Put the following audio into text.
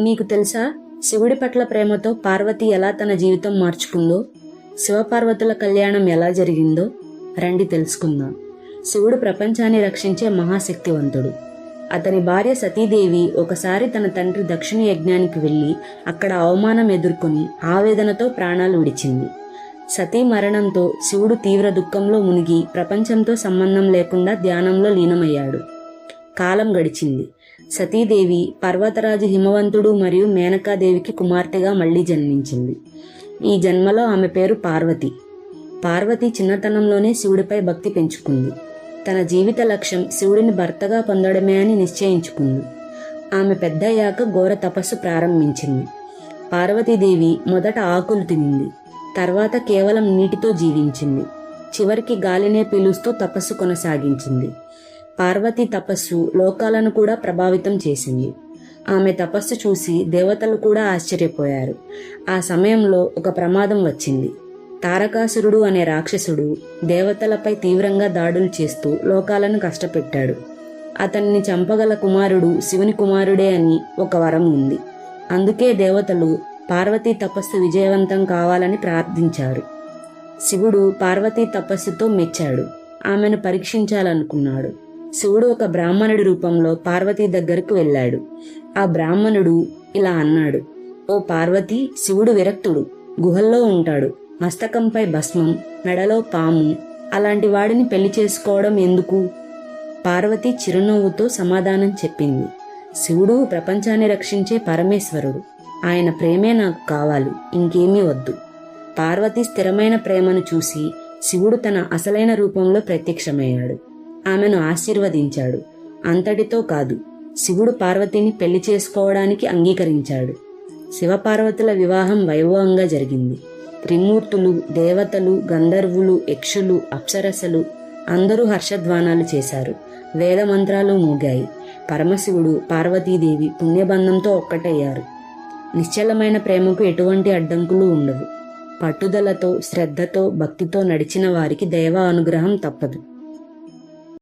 నీకు తెలుసా? శివుడి పట్ల ప్రేమతో పార్వతి ఎలా తన జీవితం మార్చుకుందో శివపార్వతుల కళ్యాణం ఎలా జరిగిందో రండి తెలుసుకుందాం. శివుడు ప్రపంచాన్ని రక్షించే మహాశక్తివంతుడు. అతని భార్య సతీదేవి ఒకసారి తన తండ్రి దక్షిణ యజ్ఞానికి వెళ్ళి అక్కడ అవమానం ఎదుర్కొని ఆవేదనతో ప్రాణాలు విడిచింది. సతీ మరణంతో శివుడు తీవ్ర దుఃఖంలో మునిగి ప్రపంచంతో సంబంధం లేకుండా ధ్యానంలో లీనమయ్యాడు. కాలం గడిచింది. సతీదేవి పర్వతరాజు హిమవంతుడు మరియు మేనకాదేవికి కుమార్తెగా మళ్ళీ జన్మించింది. ఈ జన్మలో ఆమె పేరు పార్వతి. పార్వతి చిన్నతనంలోనే శివుడిపై భక్తి పెంచుకుంది. తన జీవిత లక్ష్యం శివుడిని భర్తగా పొందడమే అని నిశ్చయించుకుంది. ఆమె పెద్దయ్యాక ఘోర తపస్సు ప్రారంభించింది. పార్వతీదేవి మొదట ఆకులు తినింది. తర్వాత కేవలం నీటితో జీవించింది. చివరికి గాలినే పీలుస్తూ తపస్సు కొనసాగించింది. పార్వతి తపస్సు లోకాలను కూడా ప్రభావితం చేసింది. ఆమె తపస్సు చూసి దేవతలు కూడా ఆశ్చర్యపోయారు. ఆ సమయంలో ఒక ప్రమాదం వచ్చింది. తారకాసురుడు అనే రాక్షసుడు దేవతలపై తీవ్రంగా దాడులు చేస్తూ లోకాలను కష్టపెట్టాడు. అతన్ని చంపగల కుమారుడు శివుని కుమారుడే అని ఒక వరం ఉంది. అందుకే దేవతలు పార్వతీ తపస్సు విజయవంతం కావాలని ప్రార్థించారు. శివుడు పార్వతీ తపస్సుతో మెచ్చాడు. ఆమెను పరీక్షించాలనుకున్నాడు. శివుడు ఒక బ్రాహ్మణుడి రూపంలో పార్వతీ దగ్గరకు వెళ్ళాడు. ఆ బ్రాహ్మణుడు ఇలా అన్నాడు ఓ పార్వతి శివుడు విరక్తుడు. గుహల్లో ఉంటాడు. మస్తకంపై భస్మం మెడలో పాము. అలాంటి వాడిని పెళ్ళి చేసుకోవడం ఎందుకు పార్వతి చిరునవ్వుతో సమాధానం చెప్పింది శివుడు ప్రపంచాన్ని రక్షించే పరమేశ్వరుడు. ఆయన ప్రేమే నాకు కావాలి ఇంకేమీ వద్దు. పార్వతి స్థిరమైన ప్రేమను చూసి శివుడు తన అసలైన రూపంలో ప్రత్యక్షమయ్యాడు. ఆమెను ఆశీర్వదించాడు. అంతటితో కాదు శివుడు పార్వతిని పెళ్ళి చేసుకోవడానికి అంగీకరించాడు. శివపార్వతుల వివాహం వైభవంగా జరిగింది. త్రిమూర్తులు దేవతలు గంధర్వులు యక్షులు అప్సరసలు అందరూ హర్షధ్వానాలు చేశారు. వేద మంత్రాలు పరమశివుడు పార్వతీదేవి పుణ్యబంధంతో ఒక్కటయ్యారు. నిశ్చలమైన ప్రేమకు ఎటువంటి అడ్డంకులు ఉండవు. పట్టుదలతో శ్రద్ధతో భక్తితో నడిచిన వారికి దైవ అనుగ్రహం తప్పదు.